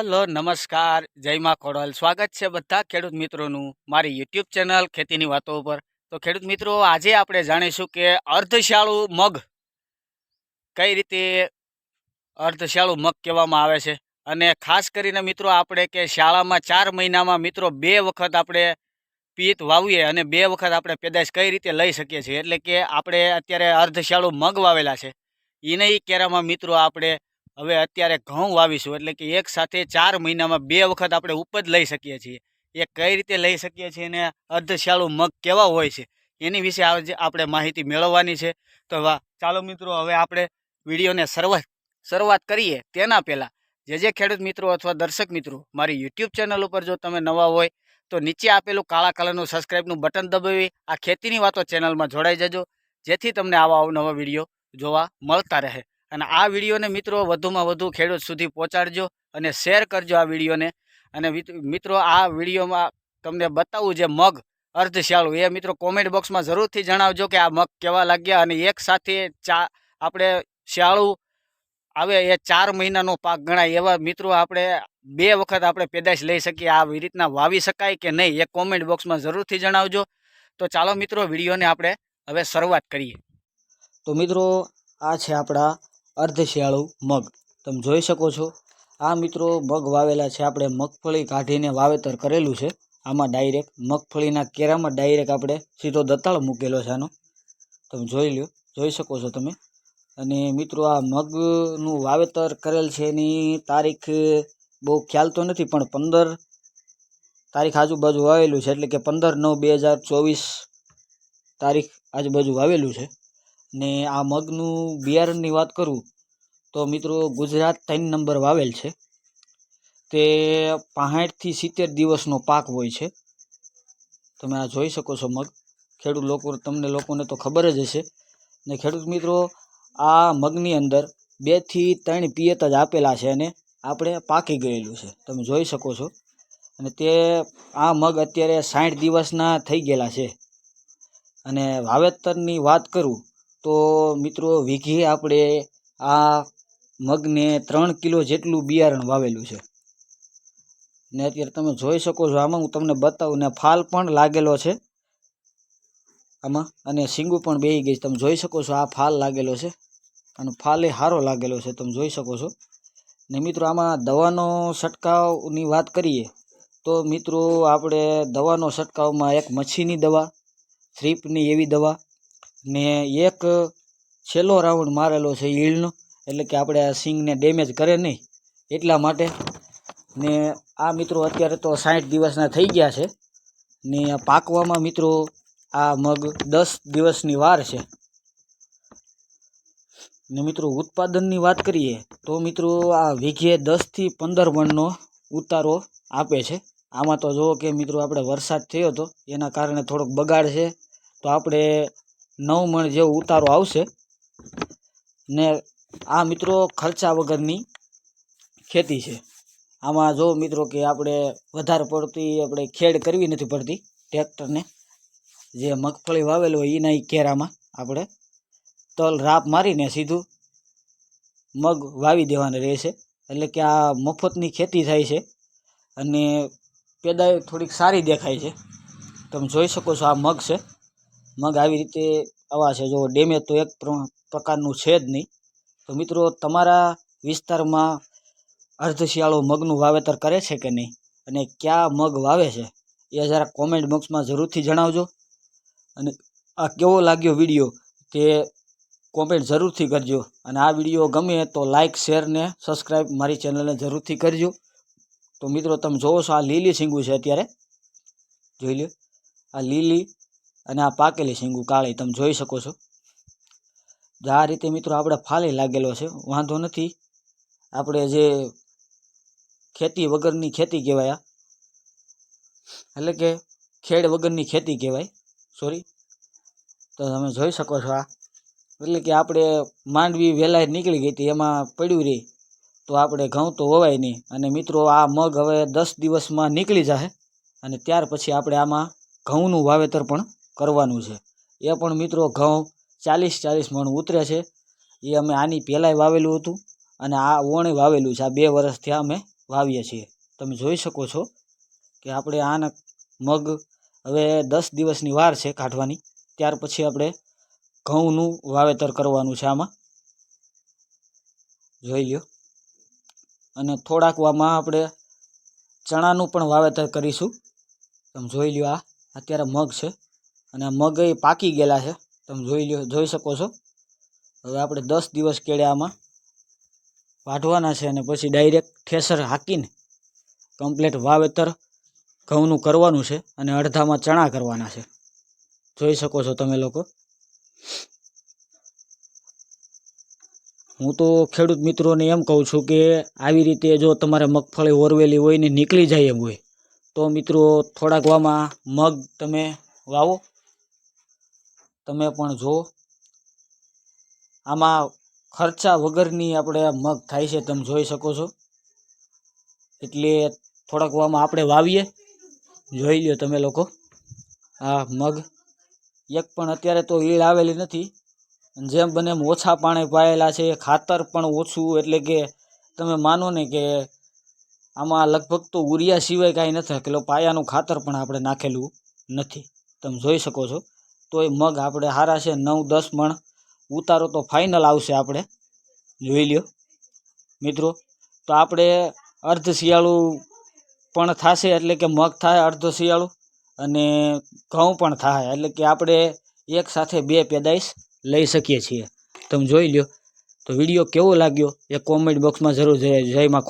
Hello, નમસ્કાર. જય માં ખોડલ. સ્વાગત છે બધા ખેડૂત મિત્રોનું મારી યુટ્યુબ ચેનલ ખેતીની વાતો ઉપર. તો ખેડૂત મિત્રો, આજે આપણે જાણીશું કે અર્ધશાળુ મગ કઈ રીતે અર્ધશાળુ મગ કહેવામાં આવે છે. અને ખાસ કરીને મિત્રો, આપણે કે શાળામાં ચાર મહિનામાં મિત્રો, બે વખત આપણે પિયત વાવીએ અને બે વખત આપણે પેદાશ કઈ રીતે લઈ શકીએ છીએ. એટલે કે આપણે અત્યારે અર્ધશાળુ મગ વાવેલા છે. એને કેરામાં મિત્રો, આપણે હવે અત્યારે ઘઉં વાવીશું, એટલે કે એક સાથે ચાર મહિનામાં બે વખત આપણે ઉપજ લઈ શકીએ છીએ. એ કઈ રીતે લઈ શકીએ છીએ અને અર્ધશાળુ મગ કેવા હોય છે, એની વિશે આજે આપણે માહિતી મેળવવાની છે. તો ચાલો મિત્રો, હવે આપણે વિડીયોને શરૂઆત શરૂઆત કરીએ. તેના પહેલાં, જે જે ખેડૂત મિત્રો અથવા દર્શક મિત્રો, મારી યુટ્યુબ ચેનલ ઉપર જો તમે નવા હોય, તો નીચે આપેલું કાળા કલરનું સબસ્ક્રાઈબનું બટન દબાવી, આ ખેતીની વાતો ચેનલમાં જોડાઈ જજો, જેથી તમને આવા અવનવા વીડિયો જોવા મળતા રહે. અને આ વિડીયોને મિત્રો વધુમાં વધુ ખેડૂત સુધી પહોંચાડજો અને શેર કરજો આ વિડીયોને. અને મિત્રો, આ વિડીયોમાં તમને બતાવું જે મગ અર્ધશાળું એ મિત્રો કોમેન્ટ બોક્સમાં જરૂરથી જણાવજો કે આ મગ કેવા લાગ્યા અને એક સાથે ચા, આપણે શિયાળું આવે એ ચાર મહિનાનો પાક ગણાય એવા મિત્રો આપણે બે વખત આપણે પેદાશ લઈ શકીએ, આવી રીતના વાવી શકાય કે નહીં એ કોમેન્ટ બોક્સમાં જરૂરથી જણાવજો. તો ચાલો મિત્રો વિડીયોને આપણે હવે શરૂઆત કરીએ. તો મિત્રો, આ છે આપણા અર્ધશિયાળુ મગ. તમે જોઈ શકો છો, આ મિત્રો મગ વાવેલા છે. આપણે મગફળી કાઢીને વાવેતર કરેલું છે. આમાં ડાયરેક્ટ મગફળીના કેરામાં ડાયરેક્ટ આપણે સીધો દતાળ મૂકેલો છે આનો. તમે જોઈ લ્યો, જોઈ શકો છો તમે. અને મિત્રો આ મગનું વાવેતર કરેલ છે એની તારીખ બહુ ખ્યાલ તો નથી, પણ પંદર તારીખ આજુબાજુ વાવેલું છે. એટલે કે પંદર નવ બે હજાર ચોવીસ તારીખ આજુબાજુ વાવેલું છે. ને આ મગનું બિયારણની વાત કરું, તો મિત્રો ગુજરાત ત્રણ નંબર વાવેલ છે. તે પાંઠથી સિત્તેર દિવસનો પાક હોય છે. તમે આ જોઈ શકો છો મગ. ખેડૂત લોકો, તમને લોકોને તો ખબર જ હશે. ને ખેડૂત મિત્રો, આ મગની અંદર બેથી ત્રણ પિયત જ આપેલા છે અને આપણે પાકી ગયેલું છે. તમે જોઈ શકો છો. અને તે, આ મગ અત્યારે સાઠ દિવસના થઈ ગયેલા છે. અને વાવેતરની વાત કરું તો મિત્રો, વીઘે આપણે આ મગને ત્રણ કિલો જેટલું બિયારણ વાવેલું છે. ને અત્યારે તમે જોઈ શકો છો આમાં હું તમને બતાવું, ને ફાલ પણ લાગેલો છે. આમાં, અને સિંગુ પણ બેહી ગઈ છે. તમે જોઈ શકો છો આ ફાલ લાગેલો છે, અને ફાલ એ સારો લાગેલો છે. તમે જોઈ શકો છો. ને મિત્રો, આમાં દવાનો છંટકાવની વાત કરીએ, તો મિત્રો, આપણે દવાનો છંટકાવમાં એક મચ્છીની દવા, થ્રીપની એવી દવા ને એક છેલ્લો રાઉન્ડ મારેલો છે ઈલનો એટલે કે આપણે આ સિંગને ડેમેજ કરે નહીં એટલા માટે. ને આ મિત્રો અત્યારે તો સાઠ દિવસના થઈ ગયા છે. ને પાકવામાં મિત્રો આ મગ દસ દિવસની વાર છે. ને મિત્રો ઉત્પાદનની વાત કરીએ તો મિત્રો આ વીઘે દસથી પંદર મણનો ઉતારો આપે છે. આમાં તો જુઓ કે મિત્રો આપણે વરસાદ થયો હતો એના કારણે થોડોક બગાડ છે. તો આપણે નવ મણ જેવો ઉતારો આવશે. ને આ મિત્રો ખર્ચા વગરની ખેતી છે. આમાં જો મિત્રો કે આપણે વધારે પડતી આપણે ખેડ કરવી નથી પડતી ટ્રેક્ટરને. જે મગફળી વાવેલો હોય એના કેરામાં આપણે તલ રાપ મારીને સીધું મગ વાવી દેવાના રહેશે. એટલે કે આ મફતની ખેતી થાય છે. અને પેદાય થોડીક સારી દેખાય છે. તમે જોઈ શકો છો આ મગ છે. મગ આવી રીતે આવા છે. જો ડેમેજ તો એક પ્રકારનું છે જ નહીં. તો મિત્રો, તમારા વિસ્તારમાં અર્ધશિયાળો મગનું વાવેતર કરે છે કે નહીં? અને કયા મગ વાવે છે? એ જરા કોમેન્ટ બોક્સમાં જરૂરથી જણાવજો. અને આ કેવો લાગ્યો વીડિયો તે કોમેન્ટ જરૂરથી કરજો. અને આ વીડિયો ગમે તો લાઇક શેર ને સબસ્ક્રાઈબ મારી ચેનલને જરૂરથી કરજો. તો મિત્રો, તમે જોવો છો આ લીલી સિંગું છે અત્યારે. જોઈ લ્યો. આ લીલી અને આ પાકેલી શીંગું કાળી, તમે જોઈ શકો છો. જે આ રીતે મિત્રો આપણે ફાલી લાગેલો છે, વાંધો નથી. આપણે જે ખેતી વગરની ખેતી કહેવાય એટલે કે ખેડ વગરની ખેતી કહેવાય સોરી તો તમે જોઈ શકો છો આ. એટલે કે આપણે માંડવી વહેલા નીકળી ગઈ હતી, એમાં પડ્યું રહી તો આપણે ઘઉં તો હોવાય નહીં. અને મિત્રો, આ મગ હવે દસ દિવસમાં નીકળી જશે અને ત્યાર પછી આપણે આમાં ઘઉંનું વાવેતર પણ કરવાનું છે. એ પણ મિત્રો ઘઉં ચાલીસ ચાલીસ મણ ઉતરે છે. એ અમે આની પહેલાંય વાવેલું હતું અને આ ઓણે વાવેલું છે. આ બે વર્ષથી અમે વાવીએ છીએ. તમે જોઈ શકો છો કે આપણે આના મગ હવે દસ દિવસની વાર છે કાઢવાની. ત્યાર પછી આપણે ઘઉંનું વાવેતર કરવાનું છે આમાં. જોઈ લ્યો. અને થોડાક વામાં આપણે ચણાનું પણ વાવેતર કરીશું. તમે જોઈ લ્યો આ. અત્યારે મગ છે. અને મગ એ પાકી ગયેલા છે. તમે જોઈ લો જોઈ શકો છો. હવે આપણે દસ દિવસ કેળે આમાં વાઢવાના છે અને પછી ડાયરેક્ટ ઠેસર હાકીને કમ્પ્લેટ વાવેતર ઘઉંનું કરવાનું છે અને અડધામાં ચણા કરવાના છે. જોઈ શકો છો તમે લોકો. હું તો ખેડૂત મિત્રોને એમ કહું છું કે આવી રીતે જો તમારે મગફળી ઓરવેલી હોય ને નીકળી જાય એમ હોય, તો મિત્રો થોડાક વામાં મગ તમે વાવો. તમે પણ જુઓ. આમાં ખર્ચા વગરની આપણે મગ થાય છે, તમે જોઈ શકો છો. એટલે થોડાક વામાં આપણે વાવીએ. જોઈ લ્યો તમે લોકો. આ મગ એક પણ અત્યારે તો ઈળ આવેલી નથી. જેમ બને એમ ઓછા પાણી પાયેલા છે. ખાતર પણ ઓછું, એટલે કે તમે માનો ને કે આમાં લગભગ તો ઉરિયા સિવાય કાંઈ નથી. નાખેલું પાયાનું ખાતર પણ આપણે નાખેલું નથી. તમે જોઈ શકો છો. તોય મગ આપણે સારા છે, નવ, દસ મણ. ઉતારો તો ફાઇનલ આવશે આપણે. જોઈ લ્યો. મિત્રો, તો આપણે અર્ધ શિયાળું પણ થશે એટલે કે મગ થાય અર્ધ શિયાળું અને ઘઉં પણ થાય એટલે કે આપણે એક સાથે બે પેદાઈશ લઈ શકીએ છીએ. તમે જોઈ લ્યો. તો વીડિયો કેવો લાગ્યો એ કોમેન્ટ બોક્સમાં જરૂર જય જય માં